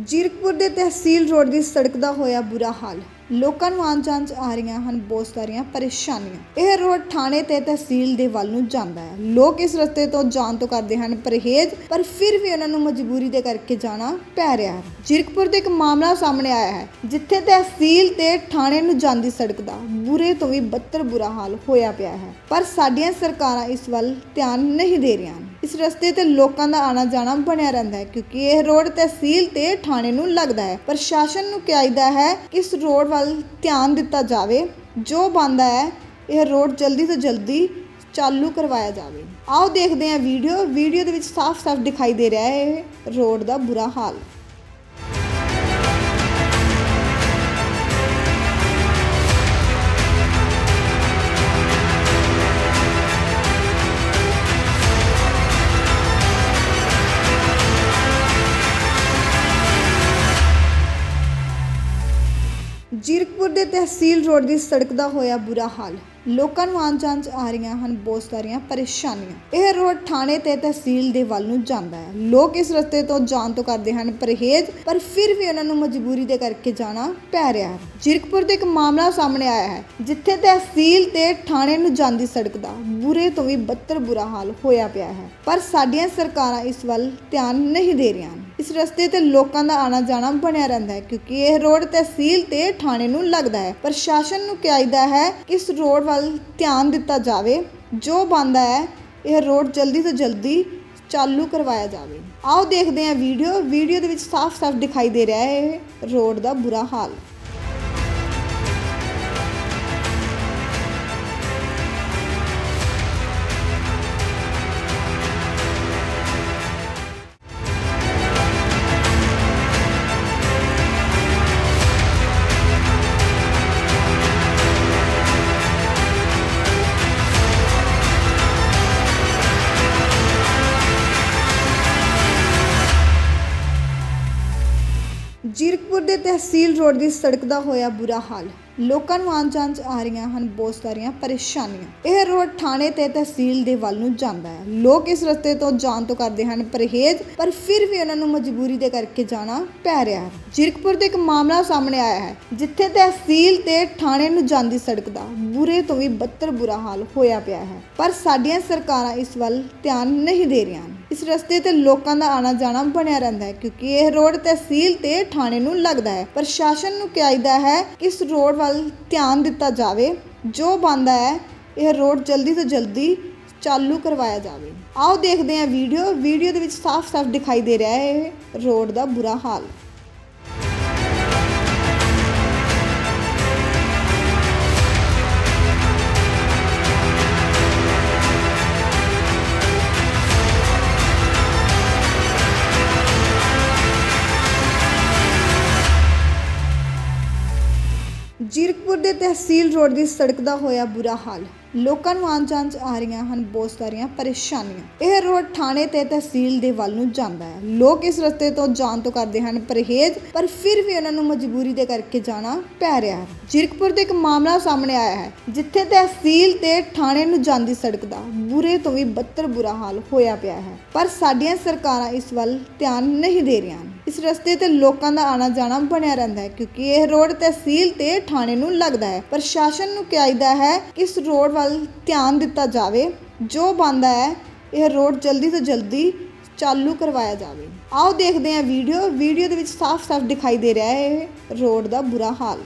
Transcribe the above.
ਜੀਰਕਪੁਰ ਦੇ ਤਹਿਸੀਲ ਰੋਡ ਦੀ ਸੜਕ ਦਾ ਹੋਇਆ ਬੁਰਾ ਹਾਲ। ਲੋਕਾਂ ਨੂੰ ਆਉਣ ਜਾਣ 'ਚ ਆ ਰਹੀਆਂ ਹਨ ਬਹੁਤ ਸਾਰੀਆਂ ਪਰੇਸ਼ਾਨੀਆਂ। ਇਹ ਰੋਡ ਥਾਣੇ ਤੇ ਤਹਿਸੀਲ ਦੇ ਵੱਲ ਨੂੰ ਜਾਂਦਾ ਹੈ। ਲੋਕ ਇਸ ਰਸਤੇ ਤੋਂ ਜਾਣ ਤੋਂ ਕਰਦੇ ਹਨ ਪਰਹੇਜ਼, ਪਰ ਫਿਰ ਵੀ ਉਹਨਾਂ ਨੂੰ ਮਜਬੂਰੀ ਦੇ ਕਰਕੇ ਜਾਣਾ ਪੈ ਰਿਹਾ ਹੈ। ਜੀਰਕਪੁਰ ਦੇ ਇੱਕ ਮਾਮਲਾ ਸਾਹਮਣੇ ਆਇਆ ਹੈ, ਜਿੱਥੇ ਤਹਿਸੀਲ ਤੇ ਥਾਣੇ ਨੂੰ ਜਾਂਦੀ ਸੜਕ ਦਾ ਬੁਰੇ ਤੋਂ ਵੀ ਬੱਤਰ ਬੁਰਾ ਹਾਲ ਹੋਇਆ ਪਿਆ ਹੈ। ਪਰ ਸਾਡੀਆਂ ਸਰਕਾਰਾਂ ਇਸ ਵੱਲ ਧਿਆਨ ਨਹੀਂ ਦੇ ਰਹੀਆਂ ਇਸ ਰਸਤੇ ਤੇ ਲੋਕਾਂ ਦਾ ਆਣਾ ਜਾਣਾ ਬਣਿਆ ਰਹਿੰਦਾ ਹੈ ਕਿਉਂਕਿ ਇਹ ਰੋਡ ਤਹਿਸੀਲ ਤੇ ਥਾਣੇ ਨੂੰ ਲੱਗਦਾ ਹੈ। ਪ੍ਰਸ਼ਾਸਨ ਨੂੰ ਚਾਹੀਦਾ ਹੈ ਕਿ ਇਸ ਰੋਡ ਵੱਲ ਧਿਆਨ ਦਿੱਤਾ ਜਾਵੇ। ਜੋ ਬੰਦਾ ਹੈ, ਇਹ ਰੋਡ ਜਲਦੀ ਤੋਂ ਜਲਦੀ ਚਾਲੂ ਕਰਵਾਇਆ ਜਾਵੇ। ਆਓ ਦੇਖਦੇ ਹਾਂ ਵੀਡੀਓ। ਵੀਡੀਓ ਦੇ ਵਿੱਚ ਸਾਫ਼-ਸਾਫ਼ ਦਿਖਾਈ ਦੇ ਰਿਹਾ ਹੈ ਇਹ ਰੋਡ ਦਾ ਬੁਰਾ ਹਾਲ। ਜੀਰਕਪੁਰ ਦੇ ਤਹਿਸੀਲ ਰੋਡ ਦੀ ਸੜਕ ਦਾ ਹੋਇਆ ਬੁਰਾ ਹਾਲ। ਲੋਕਾਂ ਨੂੰ ਆਉਣ ਜਾਣ 'ਚ ਆ ਰਹੀਆਂ ਹਨ ਬਹੁਤ ਸਾਰੀਆਂ ਪਰੇਸ਼ਾਨੀਆਂ। ਇਹ ਰੋਡ ਥਾਣੇ ਤੇ ਤਹਿਸੀਲ ਦੇ ਵੱਲ ਨੂੰ ਜਾਂਦਾ ਹੈ। ਲੋਕ ਇਸ ਰਸਤੇ ਤੋਂ ਜਾਣ ਤੋਂ ਕਰਦੇ ਹਨ ਪਰਹੇਜ਼, ਪਰ ਫਿਰ ਵੀ ਉਹਨਾਂ ਨੂੰ ਮਜਬੂਰੀ ਦੇ ਕਰਕੇ ਜਾਣਾ ਪੈ ਰਿਹਾ ਹੈ। ਜੀਰਕਪੁਰ ਦੇ ਇੱਕ ਮਾਮਲਾ ਸਾਹਮਣੇ ਆਇਆ ਹੈ, ਜਿੱਥੇ ਤਹਿਸੀਲ ਤੇ ਥਾਣੇ ਨੂੰ ਜਾਂਦੀ ਸੜਕ ਦਾ ਬੁਰੇ ਤੋਂ ਵੀ ਬੱਤਰ ਬੁਰਾ ਹਾਲ ਹੋਇਆ ਪਿਆ ਹੈ। ਪਰ ਸਾਡੀਆਂ ਸਰਕਾਰਾਂ ਇਸ ਵੱਲ ਧਿਆਨ ਨਹੀਂ ਦੇ ਰਹੀਆਂ ਇਸ ਰਸਤੇ ਤੇ ਲੋਕਾਂ ਦਾ ਆਣਾ ਜਾਣਾ ਬਣਿਆ ਰਹਿੰਦਾ ਹੈ, ਕਿਉਂਕਿ ਇਹ ਰੋਡ ਤਹਿਸੀਲ ਤੇ ਥਾਣੇ ਨੂੰ ਲੱਗਦਾ ਹੈ। ਪ੍ਰਸ਼ਾਸਨ ਨੂੰ ਚਾਹੀਦਾ ਹੈ ਕਿ ਇਸ ਰੋਡ ਵੱਲ ਧਿਆਨ ਦਿੱਤਾ ਜਾਵੇ, ਜੋ ਬਣਦਾ ਹੈ, ਇਹ ਰੋਡ ਜਲਦੀ ਤੋਂ ਜਲਦੀ ਚਾਲੂ ਕਰਵਾਇਆ ਜਾਵੇ। ਆਓ ਦੇਖਦੇ ਹਾਂ ਵੀਡੀਓ। ਵੀਡੀਓ ਦੇ ਵਿੱਚ ਸਾਫ਼-ਸਾਫ਼ ਦਿਖਾਈ ਦੇ ਰਿਹਾ ਹੈ ਇਹ ਰੋਡ ਦਾ ਬੁਰਾ ਹਾਲ। ਜੀਰਕਪੁਰ ਦੇ ਤਹਿਸੀਲ ਰੋਡ ਦੀ ਸੜਕ ਦਾ ਹੋਇਆ ਬੁਰਾ ਹਾਲ। ਲੋਕਾਂ ਨੂੰ ਆਉਣ ਜਾਣ 'ਚ ਆ ਰਹੀਆਂ ਹਨ, ਬਹੁਤ ਸਾਰੀਆਂ ਪਰੇਸ਼ਾਨੀਆਂ। ਇਹ ਰੋਡ ਥਾਣੇ ਤੇ ਤਹਿਸੀਲ ਦੇ ਵੱਲ ਨੂੰ ਜਾਂਦਾ ਹੈ। ਲੋਕ ਇਸ ਰਸਤੇ ਤੋਂ ਜਾਣ ਤੋਂ ਕਰਦੇ ਹਨ ਪਰਹੇਜ਼, ਪਰ ਫਿਰ ਵੀ ਉਹਨਾਂ ਨੂੰ ਮਜਬੂਰੀ ਦੇ ਕਰਕੇ ਜਾਣਾ ਪੈ ਰਿਹਾ ਹੈ। ਜੀਰਕਪੁਰ ਦੇ ਇੱਕ ਮਾਮਲਾ ਸਾਹਮਣੇ ਆਇਆ ਹੈ, ਜਿੱਥੇ ਤਹਿਸੀਲ ਤੇ ਥਾਣੇ ਨੂੰ ਜਾਂਦੀ ਸੜਕ ਦਾ ਬੁਰੇ ਤੋਂ ਵੀ ਬੱਤਰ ਬੁਰਾ ਹਾਲ ਹੋਇਆ ਪਿਆ ਹੈ। ਪਰ ਸਾਡੀਆਂ ਸਰਕਾਰਾਂ ਇਸ ਵੱਲ ਧਿਆਨ ਨਹੀਂ ਦੇ ਰਹੀਆਂ ਇਸ ਰਸਤੇ ਤੇ ਲੋਕਾਂ ਦਾ ਆਣਾ ਜਾਣਾ ਬਣਿਆ ਰਹਿੰਦਾ ਹੈ, ਕਿਉਂਕਿ ਇਹ ਰੋਡ ਤਹਿਸੀਲ ਤੇ ਥਾਣੇ ਨੂੰ ਲੱਗਦਾ ਹੈ। ਪ੍ਰਸ਼ਾਸਨ ਨੂੰ ਚਾਹੀਦਾ ਹੈ ਕਿ ਇਸ ਰੋਡ ਵੱਲ ਧਿਆਨ ਦਿੱਤਾ ਜਾਵੇ, ਜੋ ਬੰਦਾ ਹੈ, ਇਹ ਰੋਡ ਜਲਦੀ ਤੋਂ ਜਲਦੀ ਚਾਲੂ ਕਰਵਾਇਆ ਜਾਵੇ। ਆਓ ਦੇਖਦੇ ਹਾਂ ਵੀਡੀਓ। ਵੀਡੀਓ ਦੇ ਵਿੱਚ ਸਾਫ਼-ਸਾਫ਼ ਦਿਖਾਈ ਦੇ ਰਿਹਾ ਹੈ ਇਹ ਰੋਡ ਦਾ ਬੁਰਾ ਹਾਲ। ਜੀਰਕਪੁਰ ਦੇ ਤਹਿਸੀਲ ਰੋਡ ਦੀ ਸੜਕ ਦਾ ਹੋਇਆ ਬੁਰਾ ਹਾਲ। ਲੋਕਾਂ ਨੂੰ ਆਉਣ ਜਾਣ 'ਚ ਆ ਰਹੀਆਂ ਹਨ ਬਹੁਤ ਸਾਰੀਆਂ ਪਰੇਸ਼ਾਨੀਆਂ। ਇਹ ਰੋਡ ਥਾਣੇ ਤੇ ਤਹਿਸੀਲ ਦੇ ਵੱਲ ਨੂੰ ਜਾਂਦਾ ਹੈ। ਲੋਕ ਇਸ ਰਸਤੇ ਤੋਂ ਜਾਣ ਤੋਂ ਕਰਦੇ ਹਨ ਪਰਹੇਜ਼, ਪਰ ਫਿਰ ਵੀ ਉਹਨਾਂ ਨੂੰ ਮਜਬੂਰੀ ਦੇ ਕਰਕੇ ਜਾਣਾ ਪੈ ਰਿਹਾ ਹੈ। ਜੀਰਕਪੁਰ ਦੇ ਇੱਕ ਮਾਮਲਾ ਸਾਹਮਣੇ ਆਇਆ ਹੈ, ਜਿੱਥੇ ਤਹਿਸੀਲ ਤੇ ਥਾਣੇ ਨੂੰ ਜਾਂਦੀ ਸੜਕ ਦਾ ਬੁਰੇ ਤੋਂ ਵੀ ਬੱਤਰ ਬੁਰਾ ਹਾਲ ਹੋਇਆ ਪਿਆ ਹੈ। ਪਰ ਸਾਡੀਆਂ ਸਰਕਾਰਾਂ ਇਸ ਵੱਲ ਧਿਆਨ ਨਹੀਂ ਦੇ ਰਹੀਆਂ ਇਸ ਰਸਤੇ ਤੇ ਲੋਕਾਂ ਦਾ ਆਣਾ ਜਾਣਾ ਬਣਿਆ ਰਹਿੰਦਾ ਹੈ, ਕਿਉਂਕਿ ਇਹ ਰੋਡ ਤਹਿਸੀਲ ਤੇ ਥਾਣੇ ਨੂੰ ਲੱਗਦਾ ਹੈ। ਪ੍ਰਸ਼ਾਸਨ ਨੂੰ ਚਾਹੀਦਾ ਹੈ ਕਿ ਇਸ ਰੋਡ ਵੱਲ ਧਿਆਨ ਦਿੱਤਾ ਜਾਵੇ। ਜੋ ਬੰਦਾ ਹੈ, ਇਹ ਰੋਡ ਜਲਦੀ ਤੋਂ ਜਲਦੀ ਚਾਲੂ ਕਰਵਾਇਆ ਜਾਵੇ। ਆਓ ਦੇਖਦੇ ਹਾਂ ਵੀਡੀਓ। ਵੀਡੀਓ ਦੇ ਵਿੱਚ ਸਾਫ਼-ਸਾਫ਼ ਦਿਖਾਈ ਦੇ ਰਿਹਾ ਹੈ ਇਹ ਰੋਡ ਦਾ ਬੁਰਾ ਹਾਲ।